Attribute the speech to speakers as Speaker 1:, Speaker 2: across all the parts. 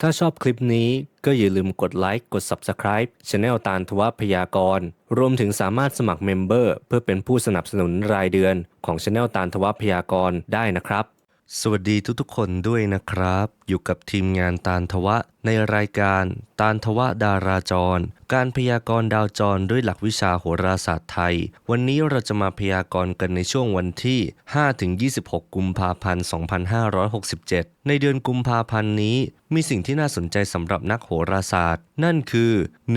Speaker 1: ถ้าชอบคลิปนี้ก็อย่าลืมกดไลค์ กด Subscribe Channel ตาลทวพยากรณ์รวมถึงสามารถสมัครเมมเบอร์เพื่อเป็นผู้สนับสนุนรายเดือนของ Channel ตาลทวพยากรณ์ได้นะครับ สวัสดีทุกๆคนด้วยนะครับ อยู่กับทีมงานตาลทวะ ในรายการตาลทวะดาราจร การพยากรณ์ดาวจรด้วยหลักวิชาโหราศาสตร์ไทย วันนี้เราจะมาพยากรณ์กันในช่วงวันที่ 5-26 กุมภาพันธ์ 2567 ในเดือนกุมภาพันธ์นี้ มีสิ่งที่น่าสนใจสำหรับนักโหราศาสตร์ นั่นคือ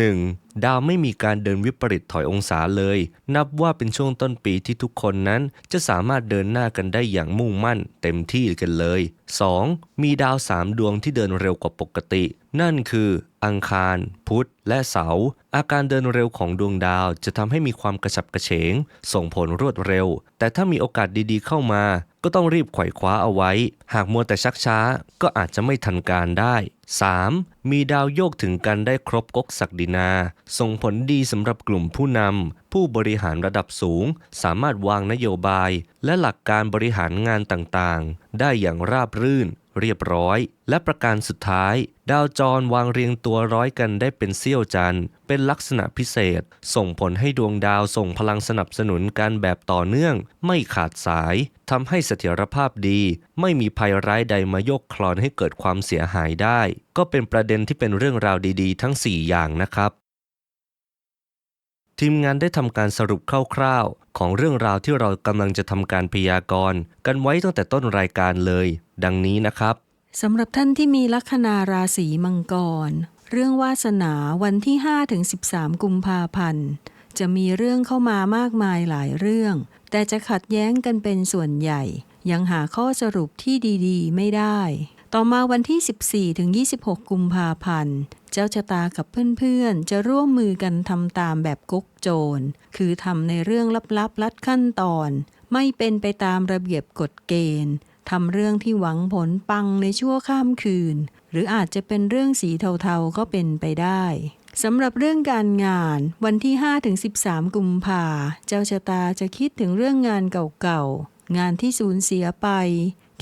Speaker 1: 1. ดาวไม่มีการเดินวิปริตถอยองศาเลย นับว่าเป็นช่วงต้นปีที่ทุกคนนั้นจะสามารถเดินหน้ากันได้อย่างมุ่งมั่น เต็มที่กันเลย 2. มีดาวสามดวงที่เดินเร็วกว่าปกติ นั่นคือ อังคาร พุธ และเสาร์อาการเดินเร็วของดวงดาวจะทำให้มีความกระฉับกระเฉง ส่งผลรวดเร็ว แต่ถ้ามีโอกาสดีๆเข้ามา ก็ต้องรีบไขว่คว้าเอาไว้ หากมัวแต่ชักช้าก็อาจจะไม่ทันการได้ 3. มีดาวโยกถึงกันได้ครบก๊กศักดินา ส่งผลดีสำหรับกลุ่มผู้นำผู้บริหารระดับสูง สามารถวางนโยบาย และหลักการบริหารงานต่างๆ ได้อย่างราบรื่น เรียบร้อย และประการสุดท้าย ดาวจรวางเรียงตัวร้อยกันได้เป็นเสี้ยวจันทร์เป็นลักษณะพิเศษ ส่งผลให้ดวงดาวส่งพลังสนับสนุนกันแบบต่อเนื่อง ไม่ขาดสายทำให้เสถียรภาพดี ไม่มีภัยร้ายใดมาโยกคลอนให้เกิดความเสียหายได้ ก็เป็นประเด็นที่เป็นเรื่องราวดีๆ ทั้ง 4 อย่างนะครับ ทีมงานได้ทำการสรุปคร่าวๆ ของเรื่องราวที่เรากำลังจะทำการพยากรณ์กันไว้ตั้งแต่ต้นรายการเลย ดังนี้นะครับ
Speaker 2: สำหรับท่านที่มีลัคนาราศีมังกร เรื่องวาสนาวันที่5ถึง13 กุมภาพันธ์ จะมีเรื่องเข้ามามากมายหลายเรื่อง แต่จะขัดแย้งกันเป็นส่วนใหญ่ ยังหาข้อสรุปที่ดีๆ ไม่ได้ ต่อมาวันที่ 14ถึง26 กุมภาพันธ์เจ้าชะตากับเพื่อนๆ จะร่วมมือกันทำตามแบบกุ๊กโจร คือทำในเรื่องลับๆ ลัดขั้นตอน ไม่เป็นไปตามระเบียบกฎเกณฑ์ทำเรื่องที่หวังผลปังในชั่วข้ามคืน หรืออาจจะเป็นเรื่องสีเทาๆก็เป็นไปได้สำหรับเรื่องการงานวันที่ 5-13 กุมภาเจ้าชะตาจะคิดถึงเรื่องงานเก่าๆ งานที่สูญเสียไป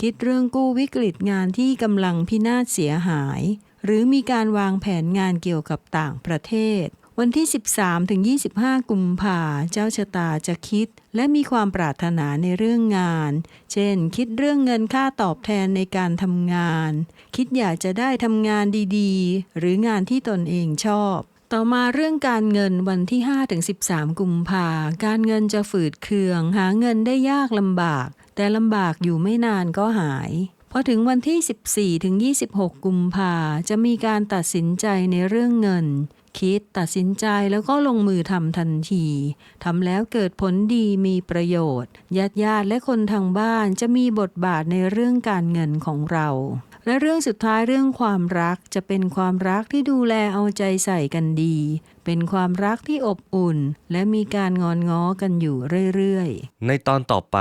Speaker 2: คิดเรื่องกู้วิกฤตงานที่กำลังพินาศเสียหาย หรือมีการวางแผนงานเกี่ยวกับต่างประเทศ วันที่ 13ถึง25 กุมภาเจ้าชะตาจะคิด และมีความปรารถนาในเรื่องงาน เช่น คิดเรื่องเงินค่าตอบแทนในการทำงาน คิดอยากจะได้ทำงานดีๆ หรืองานที่ตนเองชอบต่อมาเรื่องการเงินวันที่5ถึง13 กุมภาการเงินจะฝืดเคือง หาเงินได้ยากลำบาก แต่ลำบากอยู่ไม่นานก็หาย พอถึงวันที่ 14ถึง26 กุมภาจะมีการตัดสินใจในเรื่องเงิน คิดตัดสินใจแล้วก็ลงมือทำทันทีทำแล้วเกิดผลดีมีประโยชน์ญาติญาติและคนทางบ้านจะมีบทบาทในเรื่องการเงินของเราและเรื่องสุดท้ายเรื่องความรักจะเป็นความรักที่ดูแลเอาใจใส่กันดี เป็นความรักที่อบอุ่น และมีการงอนง้อกันอยู่เรื่อยๆ
Speaker 1: ในตอนต่อไป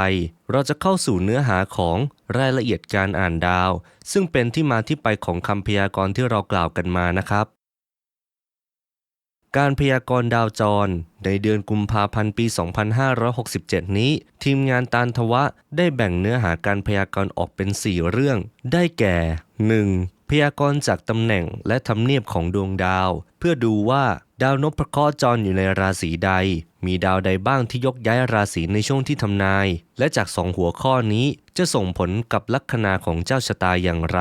Speaker 1: เราจะเข้าสู่เนื้อหาของ รายละเอียดการอ่านดาว ซึ่งเป็นที่มาที่ไปของคำพยากรณ์ที่เรากล่าวกันมานะครับ การพยากรณ์ดาวจร ในเดือนกุมภาพันธ์ปี 2567 นี้ ทีมงานตานทวะได้แบ่งเนื้อหาการพยากรณ์ออกเป็น 4 เรื่อง ได้แก่ 1. พยากรณ์จากตำแหน่งและทำเนียบของดวงดาว เพื่อดูว่าดาวนพเคราะห์จรอยู่ในราศีใด มีดาวใดบ้างที่ยกย้ายราศีในช่วงที่ทำนาย และจากสองหัวข้อนี้จะส่งผลกับลัคนาของเจ้าชะตาอย่างไร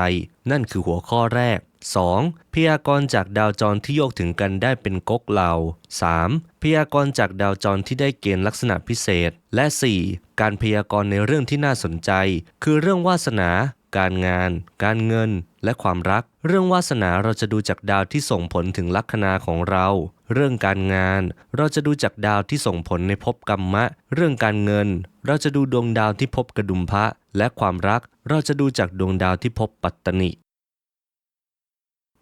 Speaker 1: นั่นคือหัวข้อแรก 2. พยากรณ์จากดาวจรที่โยกถึงกันได้เป็นก๊กเหล่า 3. พยากรณ์จากดาวจรที่ได้เกณฑ์ลักษณะพิเศษ และ 4. การพยากรณ์ในเรื่องที่น่าสนใจ คือเรื่องวาสนา การงาน การเงิน และความรัก เรื่องวาสนาเราจะดูจากดาวที่ส่งผลถึงลัคนาของเรา เรื่องการงาน เราจะดูจากดาวที่ส่งผลในภพกรรมะ เรื่องการเงิน เราจะดูดวงดาวที่พบกระดุมพระ และความรัก เราจะดูจากดวงดาวที่พบปัตตนิ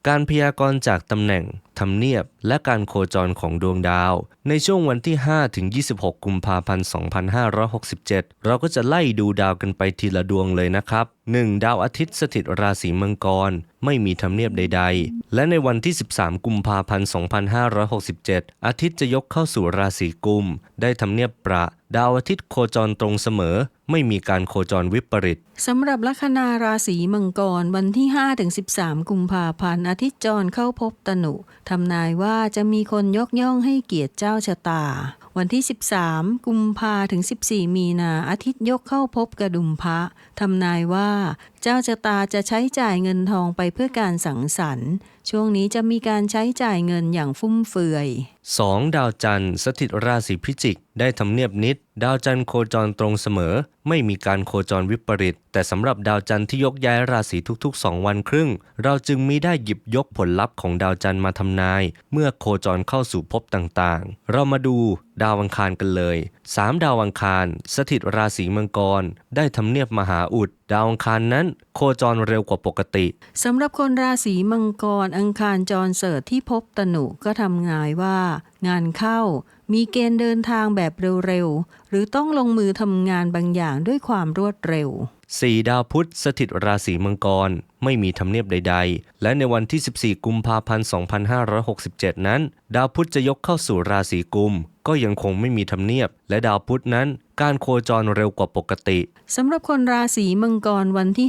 Speaker 1: การพยากรณ์จากตำแหน่ง ทำเนียบ และการโคจรของดวงดาว ในช่วงวันที่ 5 ถึง 26 กุมภาพันธ์ 2567 เราก็จะไล่ดูดาวกันไปทีละดวงเลยนะครับ 1. ดาวอาทิตย์สถิตราศีมังกร ไม่มีทำเนียบใด ๆ และในวันที่ 13 กุมภาพันธ์ 2567 อาทิตย์จะยกเข้าสู่ราศีกุม ได้ทำเนียบประ ดาวอาทิตย์โคจรตรงเสมอไม่มีการโคจรวิปริต
Speaker 2: สำหรับลัคนาราศีมังกรวันที่ 5-13 กุมภาพันธ์อาทิตย์จรเข้าพบตนุทำนายว่าจะมีคนยกย่องให้เกียรติเจ้าชะตา วันที่ 13 กุมภาถึง 14 มีนาอาทิตย์ยกเข้าพบกระดุมพระทำนายว่า เจ้าชะตาจะใช้จ่ายเงินทองไปเพื่อการสังสรรค์ ช่วงนี้จะมีการใช้จ่ายเงินอย่างฟุ่มเฟือย
Speaker 1: 2. ดาวจันทร์สถิตราศีพิจิก ได้ทำเนียบนิด ดาวจันทร์โคจรตรงเสมอ ไม่มีการโคจรวิปริต แต่สำหรับดาวจันทร์ที่ยกย้ายราศีทุกๆ 2 วันครึ่ง เราจึงมิได้หยิบยกผลลัพธ์ของดาวจันทร์มาทำนาย เมื่อโคจรเข้าสู่ภพต่างๆ เรามาดูดาวอังคารกันเลย สามดาวอังคาร สถิตราศีมังกร ได้ทำเนียบมหาอุด ดาวอังคารนั้น โคจรเร็วกว่าปกติ
Speaker 2: สำหรับคนราศีมังกรอังคารจรเสิร์ที่พบตนุก็ทำงายว่า งานเข้า มีเกณฑ์เดินทางแบบเร็วๆ หรือต้องลงมือทำงานบางอย่างด้วยความรวดเร็ว
Speaker 1: 4. ดาวพุธสถิตราศีมังกร ไม่มีทำเนียบใด ๆ และในวันที่ 14 กุมภาพันธ์ 2567 นั้น ดาวพุธจะยกเข้าสู่ราศีกุม ก็ยังคงไม่มีทำเนียบ และดาวพุธนั้นการโคจรเร็วกว่าปกติ
Speaker 2: สำหรับคนราศีมังกรวันที่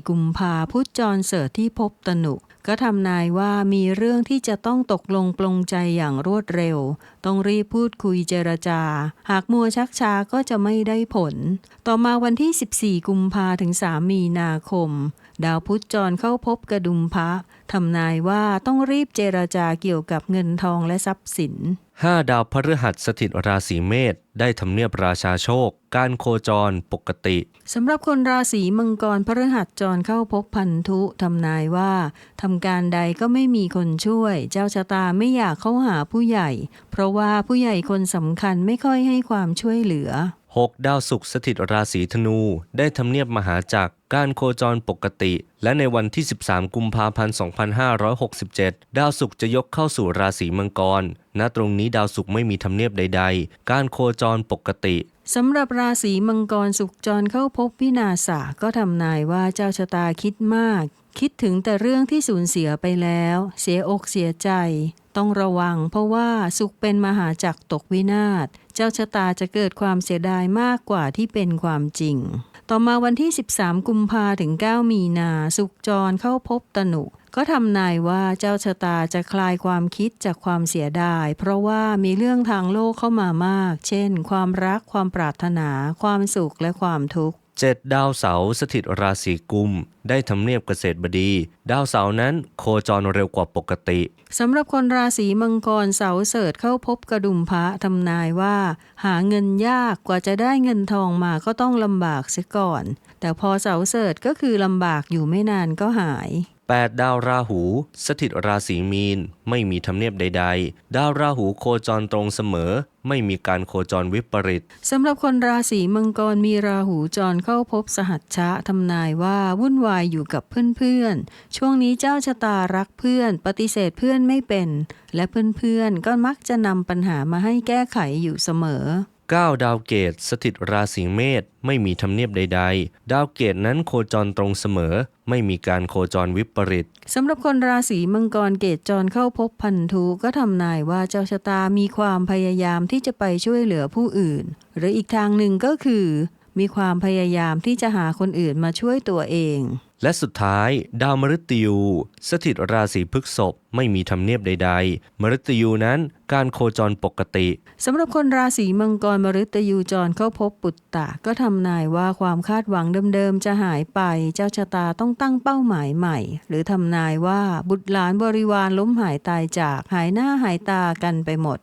Speaker 2: 5-14 กุมภาพุธจรเสิร์ชที่พบตนุ ก็ทำนายว่ามีเรื่องที่จะต้องตกลงปลงใจอย่างรวดเร็ว ต้องรีบพูดคุยเจรจา หากมัวชักช้าก็จะไม่ได้ผล ต่อมาวันที่ 14 กุมภาถึง 3 มีนาคม ดาวพุธจรเข้าพบกระดุมพระทำนายว่าต้องรีบเจรจาเกี่ยวกับเงินทองและทรัพย์สิน
Speaker 1: 5. ดาวพฤหัสสถิตราศีเมษได้ทำเนียบราชาโชค การโคจรปกติ
Speaker 2: สำหรับคนราศีมังกรพฤหัสจรเข้าพบพันธุทำนายว่าทำการใดก็ไม่มีคนช่วย เจ้าชะตาไม่อยากเข้าหาผู้ใหญ่ เพราะว่าผู้ใหญ่คนสำคัญไม่ค่อยให้ความช่วยเหลือ
Speaker 1: 6. ดาวศุกร์สถิตราศีธนู ได้ทำเนียบมหาจักรการโคจรปกติ และในวันที่ 13 กุมภาพันธ์ 2567 ดาวศุกร์จะยกเข้าสู่ราศีมังกร ณ ตรงนี้ดาวศุกร์ไม่มีทำเนียบใด ๆ การโคจรปกติ
Speaker 2: สำหรับราศีมังกรสุขจรเข้าพบพินาศาก็ทำนายว่าเจ้าชะตาคิดมาก คิดถึงแต่เรื่องที่สูญเสียไปแล้ว เสียอกเสียใจ ต้องระวังเพราะว่าสุขเป็นมหาจักรตกวินาศเจ้าชะตาจะเกิดความเสียดายมากกว่าที่เป็นความจริง ต่อมาวันที่ 13 กุมภาถึง 9 มีนา สุขจรเข้าพบตนุ ก็ทำนายว่าเจ้าชะตาจะคลายความคิดจากความเสียดาย เพราะว่ามีเรื่องทางโลกเข้ามามาก เช่น ความรักความปรารถนา ความสุขและความทุกข์
Speaker 1: 7. ดาวเสาร์สถิตราศีกุม ได้ทำเนียบเกษตรบดี ดาวเสาร์นั้นโคจรเร็วกว่าปกติ
Speaker 2: สำหรับคนราศีมังกรเสาเสริฐเข้าพบกระดุมพระทำนายว่า หาเงินยากกว่าจะได้เงินทองมาก็ต้องลำบากเสียก่อน แต่พอเสาเสริฐก็คือลำบากอยู่ไม่นานก็หาย
Speaker 1: 8. ดาวราหู สถิตราศีมีน ไม่มีทำเนียบใด ๆ ดาวราหูโคจรตรงเสมอ ไม่มีการโคจรวิปริต
Speaker 2: สำหรับคนราศีมังกรมีราหูจรเข้าพบสหัชชะทำนายว่าวุ่นวายอยู่กับเพื่อนๆ ช่วงนี้เจ้าชะตารักเพื่อน ปฏิเสธเพื่อนไม่เป็น และเพื่อนๆก็มักจะนำปัญหามาให้แก้ไขอยู่เสมอ
Speaker 1: 9. ดาวเกตสถิตราศีเมษไม่มีทำเนียบใด ๆ ดาวเกตนั้นโคจรตรงเสมอ ไม่มีการโคจรวิปริต
Speaker 2: สำหรับคนราศีมังกรเกตจรเข้าพบพันธุก็ทำนายว่าเจ้าชะตามีความพยายามที่จะไปช่วยเหลือผู้อื่น หรืออีกทางหนึ่งก็คือ มีความพยายามที่จะหาคนอื่นมาช่วยตัวเอง
Speaker 1: และสุดท้าย ดาวมฤตยู สถิตราศีพฤกษภไม่มีทำเนียบใด ๆ มฤตยูนั้นการโคจรปกติ
Speaker 2: สำหรับคนราศีมังกรมฤตยูจรเข้าพบปุตตะ ก็ทำนายว่าความคาดหวังเดิมๆจะหายไป เจ้าชะตาต้องตั้งเป้าหมายใหม่ หรือทำนายว่าบุตรหลานบริวารล้มหายตายจากหายหน้าหายตากันไปหมด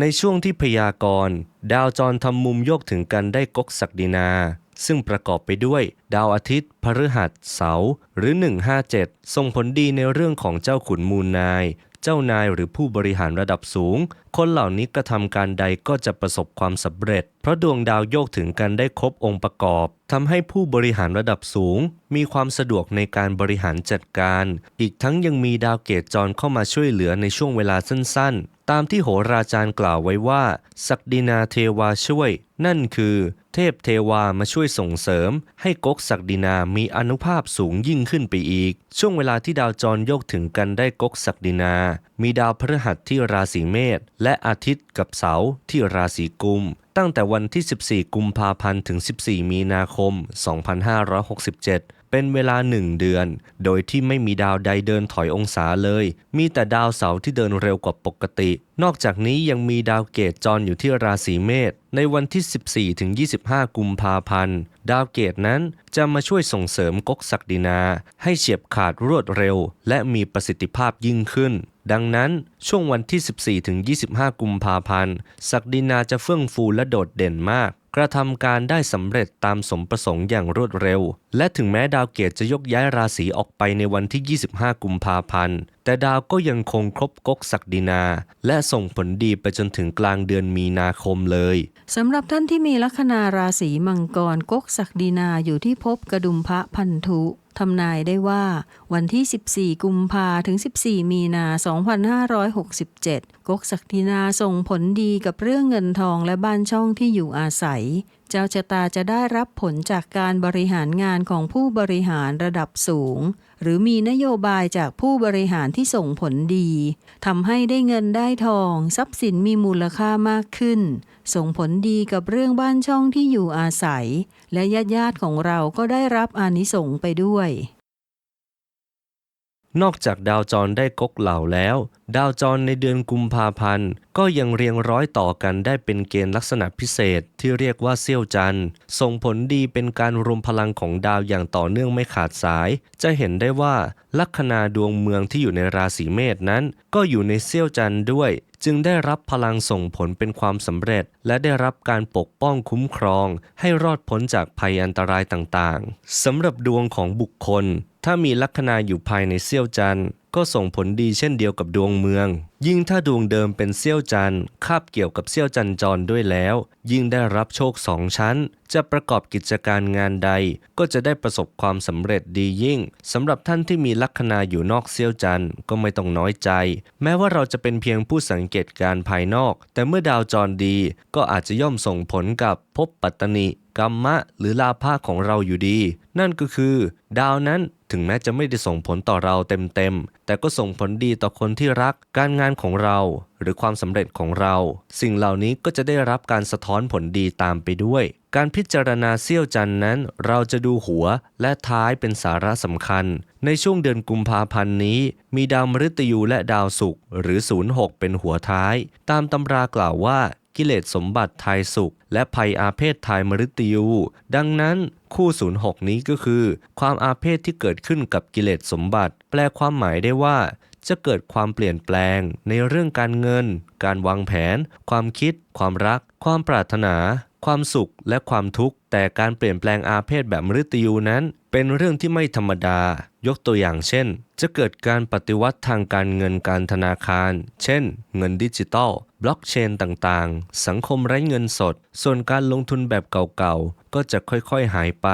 Speaker 1: ในช่วงที่พยากรณ์ดาวจรทำมุมโยกถึงกันได้กกศักดินา ซึ่งประกอบไปด้วย ดาวอาทิตย์ พฤหัส เสาร์หรือ 157 ส่งผลดีในเรื่องของเจ้าขุนมูลนาย เจ้านายหรือผู้บริหารระดับสูง คนเหล่านี้กระทำการใดก็จะประสบความสำเร็จ เพราะดวงดาวโยกถึงกันได้ครบองค์ประกอบทำให้ผู้บริหารระดับสูง มีความสะดวกในการบริหารจัดการ อีกทั้งยังมีดาวเกตจรเข้ามาช่วยเหลือในช่วงเวลาสั้นๆ ตามที่โหราจารย์กล่าวไว้ว่า ศักดินาเทวาช่วย นั่นคือ เทพเทวามาช่วยส่งเสริม ให้ก๊กศักดินามีอนุภาพสูงยิ่งขึ้นไปอีก ช่วงเวลาที่ดาวจรโยกถึงกันได้ก๊กศักดินา มีดาวพฤหัสที่ราศีเมษและอาทิตย์กับเสาร์ที่ราศีกุม ตั้งแต่วันที่ 14 กุมภาพันธ์ถึง 14 มีนาคม 2567 เป็นเวลาหนึ่งเดือน โดยที่ไม่มีดาวใดเดินถอยองศาเลย มีแต่ดาวเสาร์ที่เดินเร็วกว่าปกติ นอกจากนี้ยังมีดาวเกตจรอยู่ที่ราศีเมษในวันที่ 14ถึง25 กุมภาพันธ์ ดาวเกตนั้นจะมาช่วยส่งเสริมกกศักดินา ให้เฉียบขาดรวดเร็ว และมีประสิทธิภาพยิ่งขึ้น ดังนั้นช่วงวันที่ 14ถึง25 กุมภาพันธ์ ศักดินาจะเฟื่องฟูและโดดเด่นมาก กระทำการได้สำเร็จตามสมประสงค์อย่างรวดเร็ว และถึงแม้ดาวเกตจะยกย้ายราศีออกไปในวันที่ 25 กุมภาพันธ์ แต่ดาวก็ยังคงครบกกศักดินา และส่งผลดีไปจนถึงกลางเดือนมีนาคมเลย
Speaker 2: สำหรับท่านที่มีลัคนาราศีมังกรกกศักดินาอยู่ที่ภพกระดุมพระพันธุ ทำนายได้ว่าวันที่ 14 กุมภาถึง 14 มีนา 2567กกศักดินาส่งผลดีกับเรื่องเงินทองและบ้านช่องที่อยู่อาศัย เจ้าชะตาจะได้รับผลจากการบริหารงานของผู้บริหารระดับสูง หรือมีนโยบายจากผู้บริหารที่ส่งผลดีทำให้ได้เงินได้ทอง ทรัพย์สินมีมูลค่ามากขึ้น ส่งผลดีกับเรื่องบ้านช่องที่อยู่อาศัย และญาติญาติๆของเราก็ได้รับอานิสงส์ไปด้วย
Speaker 1: นอกจากดาวจรได้กกเหล่าแล้ว ดาวจรในเดือนกุมภาพันธ์ ก็ยังเรียงร้อยต่อกันได้เป็นเกณฑ์ลักษณะพิเศษที่เรียกว่าเซี่ยวจันทร์ส่งผลดีเป็นการรวมพลังของดาวอย่างต่อเนื่องไม่ขาดสาย จะเห็นได้ว่าลัคนาดวงเมืองที่อยู่ในราศีเมษนั้น ก็อยู่ในเซี่ยวจันทร์ด้วย จึงได้รับพลังส่งผลเป็นความสำเร็จ และได้รับการปกป้องคุ้มครอง ให้รอดพ้นจากภัยอันตรายต่างๆสำหรับดวงของบุคคล ถ้ามีลัคนาอยู่ภายในเซี่ยวจันทร์ก็ส่งผลดีเช่นเดียวกับดวงเมือง ยิ่งถ้าดวงเดิมเป็นเซี่ยวจันทร์คาบเกี่ยวกับเซี่ยวจันทร์จรด้วยแล้ว ยิ่งได้รับโชคสองชั้น จะประกอบกิจการงานใด ก็จะได้ประสบความสำเร็จดียิ่งสำหรับท่านที่มีลัคนาอยู่นอกเซี่ยวจันทร์ก็ไม่ต้องน้อยใจ แม้ว่าเราจะเป็นเพียงผู้สังเกตการ์ภายนอก แต่เมื่อดาวจรดีก็อาจจะย่อมส่งผลกับภพปัตตนิกรรมะ หรือลาภะของเราอยู่ดี นั่นก็คือ ดาวนั้น ถึงแม้จะไม่ได้ส่งผลต่อเราเต็มๆ แต่ก็ส่งผลดีต่อคนที่รัก การงานของเรา หรือความสำเร็จของเรา สิ่งเหล่านี้ก็จะได้รับการสะท้อนผลดีตามไปด้วย การพิจารณาเสี้ยวจันนั้น เราจะดูหัวและท้ายเป็นสาระสำคัญ ในช่วงเดือนกุมภาพันธ์นี้ มีดาวมฤตยูและดาวศุกร์หรือ 06 เป็นหัวท้าย ตามตำรากล่าวว่ากิเลสสมบัติทายสุข และภัยอาเพศทายมฤตยู ดังนั้น คู่ 06 นี้ก็คือ ความอาเพศที่เกิดขึ้นกับกิเลสสมบัติ แปลความหมายได้ว่า จะเกิดความเปลี่ยนแปลง ในเรื่องการเงิน การวางแผน ความคิด ความรัก ความปรารถนา ความสุขและความทุกข์ แต่การเปลี่ยนแปลงอาเพศแบบมฤตยูนั้น เป็นเรื่องที่ไม่ธรรมดายกตัวอย่างเช่น จะเกิดการปฏิวัติทางการเงินการธนาคาร เช่น เงินดิจิตอล บล็อกเชนต่างๆ สังคมไร้เงินสด ส่วนการลงทุนแบบเก่าๆ ก็จะค่อยๆหายไป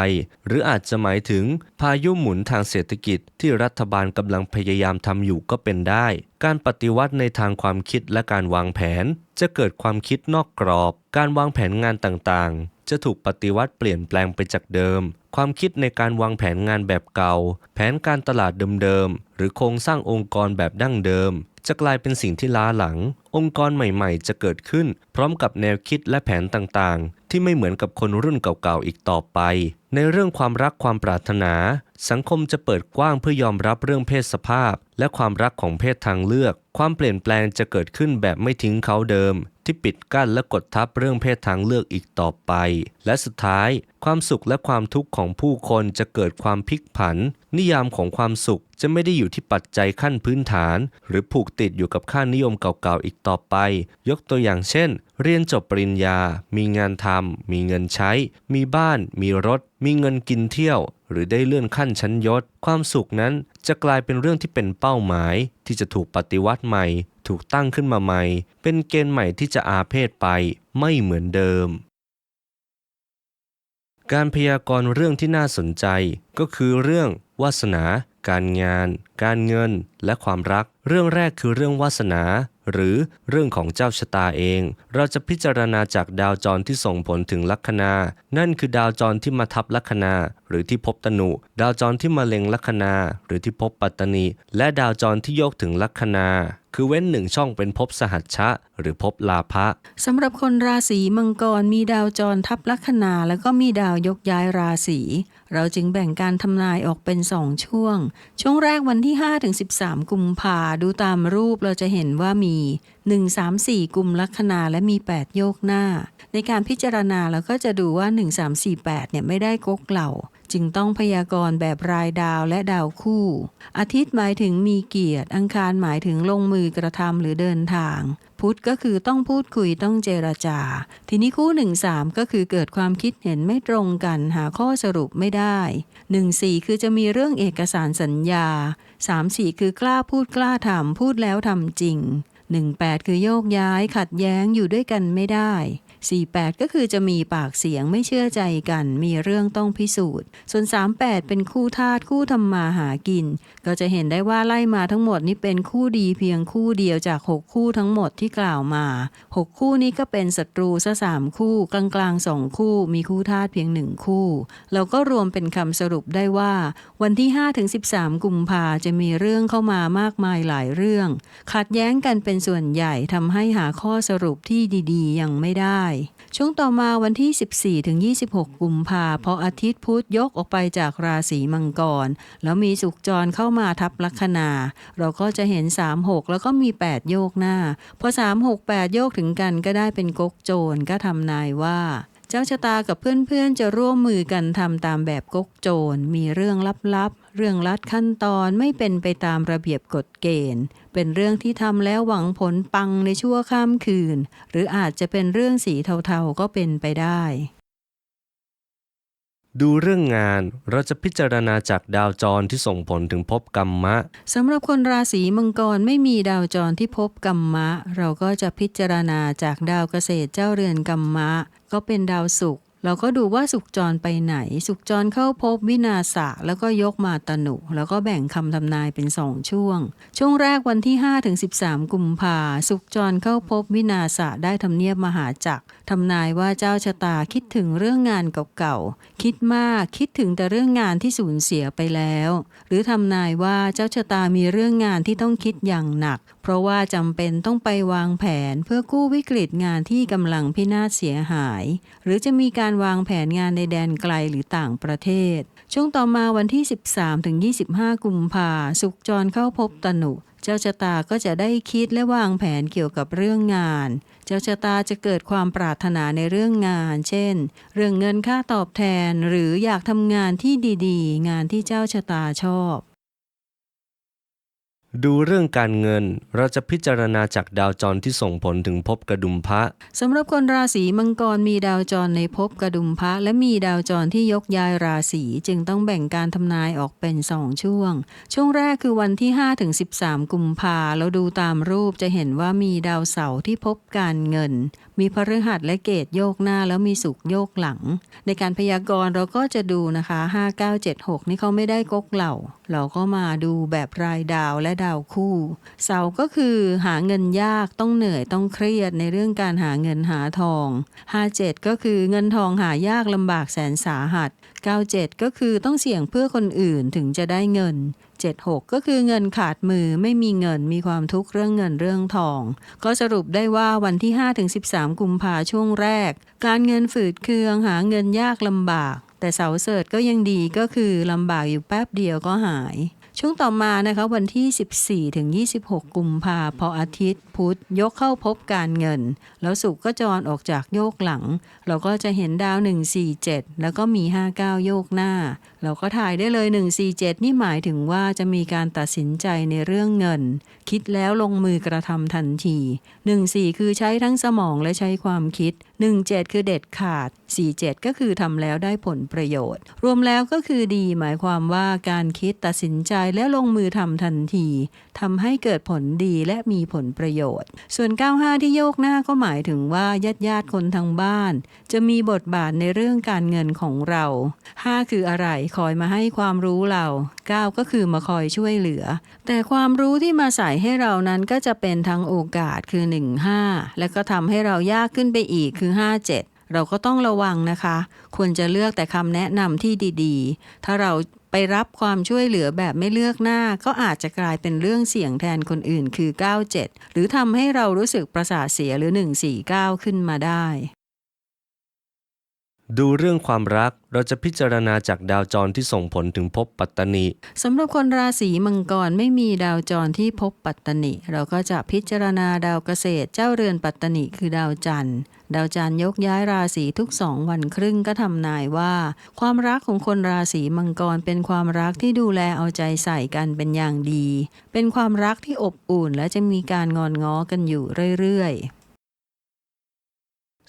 Speaker 1: หรืออาจจะหมายถึงพายุหมุนทางเศรษฐกิจที่รัฐบาลกำลังพยายามทำอยู่ก็เป็นได้ การปฏิวัติในทางความคิดและการวางแผน จะเกิดความคิดนอกกรอบ การวางแผนงานต่างๆจะถูกปฏิวัติเปลี่ยนแปลงไปจากเดิม ความคิดในการวางแผนงานแบบเก่า แผนการตลาดเดิมๆ หรือโครงสร้างองค์กรแบบดั้งเดิม จะกลายเป็นสิ่งที่ล้าหลัง องค์กรใหม่ๆ จะเกิดขึ้น พร้อมกับแนวคิดและแผนต่างๆ ที่ไม่เหมือนกับคนรุ่นเก่าๆ อีกต่อไป ในเรื่องความรักความปรารถนา สังคมจะเปิดกว้างเพื่อยอมรับเรื่องเพศสภาพ และความรักของเพศทางเลือก ความเปลี่ยนแปลงจะเกิดขึ้นแบบไม่ทิ้งเขาเดิม ที่ปิดกั้นและกดทับเรื่องเพศทางเลือกอีกต่อไป และสุดท้าย ความสุขและความทุกข์ของผู้คนจะเกิดความพลิกผัน นิยามของความสุขจะไม่ได้อยู่ที่ปัจจัยขั้นพื้นฐาน หรือผูกติดอยู่กับค่านิยมเก่าๆอีกต่อไป ยกตัวอย่างเช่น เรียนจบปริญญา มีงานทำมีเงินใช้ มีบ้าน มีรถ มีเงินกินเที่ยว หรือได้เลื่อนขั้นชั้นยศ ความสุขนั้นจะกลายเป็นเรื่องที่เป็นเป้าหมาย ที่จะถูกปฏิวัติใหม่ ถูกตั้งขึ้นมาใหม่ เป็นเกณฑ์ใหม่ที่จะอาเพศไปไม่เหมือนเดิม การพยากรณ์เรื่องที่น่าสนใจก็คือเรื่องวาสนา การงานการเงินและความรัก เรื่องแรกคือเรื่องวาสนา หรือเรื่องของเจ้าชะตาเอง เราจะพิจารณาจากดาวจรที่ส่งผลถึงลัคนา นั่นคือดาวจรที่มาทับลัคนา หรือที่พบตนุ ดาวจรที่มาเล็งลัคนา หรือที่พบปัตตนีและดาวจรที่โยกถึงลัคนาคือเว้นหนึ่งช่องเป็นภพสหัชชะ หรือภพลาภะ
Speaker 2: สำหรับคนราศีมังกรมีดาวจรทับลัคนา แล้วก็มีดาวยกย้ายราศีเราจึงแบ่งการทำนายออกเป็นสองช่วง ช่วงแรกวันที่ 5 ถึง 13 กุมภาดูตามรูปเราจะเห็นว่ามี 1 3 4 กลุ่มลัคนาและมี 8 โยกหน้า ในการพิจารณาเราก็จะดูว่า 1 3 4 8เนี่ยไม่ได้กกเหล่า จึงต้องพยากรณ์แบบรายดาวและดาวคู่ อาทิตย์หมายถึงมีเกียรติ อังคารหมายถึงลงมือกระทำหรือเดินทาง พุธก็คือต้องพูดคุยต้องเจรจา ทีนี้คู่ 1 3 ก็คือเกิดความคิดเห็นไม่ตรงกันหาข้อสรุปไม่ได้ 1 4 คือจะมีเรื่องเอกสารสัญญา 3 4 คือกล้าพูดกล้าทำพูดแล้วทำจริง 18 คือโยกย้ายขัดแย้งอยู่ด้วยกันไม่ได้ 48 ก็คือจะมีปากเสียงไม่เชื่อใจกัน มีเรื่องต้องพิสูจน์ ส่วน 38 เป็นคู่ธาตุคู่ทำมาหากิน ก็จะเห็นได้ว่าไล่มาทั้งหมดนี้เป็นคู่ดีเพียงคู่เดียวจาก 6 คู่ทั้งหมดที่กล่าวมา 6 คู่นี้ก็เป็นศัตรูซะสามคู่กลางๆสองคู่มีคู่ธาตุเพียงหนึ่งคู่เราก็รวมเป็นคำสรุปได้ว่า วันที่5-13 กุมภาจะมีเรื่องเข้ามามากมายหลายเรื่อง ขัดแย้งกันเป็นส่วนใหญ่ทำให้หาข้อสรุปที่ดีๆ ยังไม่ได้ช่วงต่อมาวันที่ 14 ถึง 26 กุมภาพออาทิตย์พุธยกออกไปจากราศีมังกร แล้วมีสุขจรเข้ามาทับลัคนา เราก็จะเห็น 3 6 แล้วก็มี 8 โยกหน้า พอ 3 6 8 โยกถึงกันก็ได้เป็นกกโจรก็ทำนายว่า เจ้าชะตากับเพื่อนๆ จะร่วมมือกันทำตามแบบก๊กโจร มีเรื่องลับๆ เรื่องลัดขั้นตอนไม่เป็นไปตามระเบียบกฎเกณฑ์ เป็นเรื่องที่ทำแล้วหวังผลปังในชั่วข้ามคืน หรืออาจจะเป็นเรื่องสีเทาๆก็เป็นไปได้
Speaker 1: ดูเรื่องงานเราจะพิจารณาจากดาวจรที่ส่งผลถึงภพกรรมะ
Speaker 2: สำหรับคนราศีมังกรไม่มีดาวจรที่พบกรรมะ เราก็จะพิจารณาจากดาวเกษตรเจ้าเรือนกรรมะ ก็เป็นดาวศุกร์เราก็ดูว่าสุขจรไปไหน สุขจรเข้าพบวินาศะแล้วก็ยกมาตนุ แล้วก็แบ่งคำทำนายเป็นสองช่วง ช่วงแรกวันที่5ถึง13 กุมภาสุขจรเข้าพบวินาศะได้ทำเนียบมหาจักรทำนายว่าเจ้าชะตาคิดถึงเรื่องงานเก่าๆ คิดมากคิดถึงแต่เรื่องงานที่สูญเสียไปแล้ว หรือทำนายว่าเจ้าชะตามีเรื่องงานที่ต้องคิดอย่างหนัก เพราะว่าจำเป็นต้องไปวางแผนเพื่อกู้วิกฤตงานที่กำลังพินาศเสียหาย หรือจะมีการวางแผนงานในแดนไกลหรือต่างประเทศ ช่วงต่อมาวันที่ 13-25 กุมภาสุขจรเข้าพบตนุเจ้าชะตาก็จะได้คิดและวางแผนเกี่ยวกับเรื่องงาน เจ้าชะตาจะเกิดความปรารถนาในเรื่องงาน เช่น เรื่องเงินค่าตอบแทนหรืออยากทำงานที่ดีๆ งานที่เจ้าชะตาชอบ
Speaker 1: ดูเรื่องการเงินเราจะพิจารณาจากดาวจรที่ส่งผลถึงภพกระดุมพระ
Speaker 2: สำหรับคนราศีมังกรมีดาวจรในภพกระดุมพระและมีดาวจรที่ยกย้ายราศีจึงต้องแบ่งการทำนายออกเป็นสองช่วง ช่วงแรกคือวันที่5ถึง13 กุมภาเราดูตามรูปจะเห็นว่ามีดาวเสาร์ที่พบการเงิน มีพฤหัสและเกตโยกหน้าแล้วมีสุกโยกหลัง ในการพยากรณ์เราก็จะดูนะคะ 5976 นี่เขาไม่ได้กกเหล่า เราก็มาดูแบบรายดาวและดาวคู่ เสาร์ก็คือหาเงินยากต้องเหนื่อยต้องเครียดในเรื่องการหาเงินหาทอง 57 ก็คือเงินทองหายากลำบากแสนสาหัส 97 ก็คือต้องเสี่ยงเพื่อคนอื่นถึงจะได้เงิน76 ก็คือเงินขาดมือไม่มีเงินมีความทุกข์เรื่องเงินเรื่องทอง ก็สรุปได้ว่าวันที่ 5-13 กุมภาช่วงแรก การเงินฝืดเคืองหาเงินยากลำบาก แต่เสาเสิร์ตก็ยังดีก็คือลำบากอยู่แป๊บเดียวก็หาย ช่วงต่อมานะคะวันที่ 14ถึง26 กุมภาพออาทิตย์ พุธยกเข้าพบการเงิน แล้วสุกร์ก็จรออกจากโยกหลัง เราก็จะเห็นดาว 147 แล้วก็มี 59 โยกหน้า เราก็ถ่ายได้เลย 147 นี่หมายถึงว่าจะมีการตัดสินใจในเรื่องเงิน คิดแล้วลงมือกระทำทันที 14 คือใช้ทั้งสมองและใช้ความคิด 17 คือเด็ดขาด 47 ก็คือทำแล้วได้ผลประโยชน์ รวมแล้วก็คือดี หมายความว่าการคิดตัดสินใจและลงมือทำทันทีทำให้เกิดผลดีและมีผลประโยชน์ ส่วน 95 ที่โยกหน้าก็หมายถึงว่าญาติญาติคนทางบ้าน จะมีบทบาทในเรื่องการเงินของเรา 5 คืออะไรคอยมาให้ความรู้เรา9ก็คือมาคอยช่วยเหลือ แต่ความรู้ที่มาใส่ให้เรานั้นก็จะเป็นทั้งโอกาสคือ 1 5 และก็ทำให้เรายากขึ้นไปอีกคือ 5 7เราก็ต้องระวังนะคะ ควรจะเลือกแต่คำแนะนำที่ดีๆ ถ้าเราไปรับความช่วยเหลือแบบไม่เลือกหน้า ก็อาจจะกลายเป็นเรื่องเสี่ยงแทนคนอื่นคือ 97 หรือทำให้เรารู้สึกประสาทเสียหรือ 149 ขึ้นมาได้
Speaker 1: ดูเรื่องความรักเราจะพิจารณาจากดาวจรที่ส่งผลถึงภพปัตตนี
Speaker 2: สำหรับคนราศีมังกรไม่มีดาวจรที่พบปัตตนิเราก็จะพิจารณาดาวเกษตรเจ้าเรือนปัตตนิคือดาวจันทร์ ดาวจันทร์ยกย้ายราศีทุกสองวันครึ่งก็ทำนายว่า ความรักของคนราศีมังกรเป็นความรักที่ดูแลเอาใจใส่กันเป็นอย่างดี เป็นความรักที่อบอุ่นและจะมีการงอนง้อกันอยู่เรื่อยๆ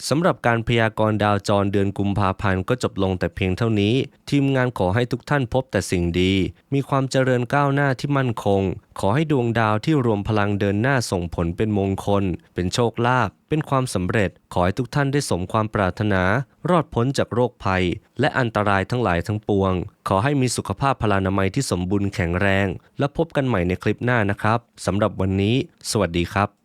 Speaker 1: สำหรับการพยากรณ์ดาวจรเดือนกุมภาพันธ์ก็จบลงแต่เพียงเท่านี้ ทีมงานขอให้ทุกท่านพบแต่สิ่งดี มีความเจริญก้าวหน้าที่มั่นคง ขอให้ดวงดาวที่รวมพลังเดินหน้าส่งผลเป็นมงคล เป็นโชคลาภเป็นความสำเร็จ ขอให้ทุกท่านได้สมความปรารถนา รอดพ้นจากโรคภัย และอันตรายทั้งหลายทั้งปวง ขอให้มีสุขภาพพลานามัยที่สมบูรณ์แข็งแรง และพบกันใหม่ในคลิปหน้านะครับสำหรับวันนี้ สวัสดีครับ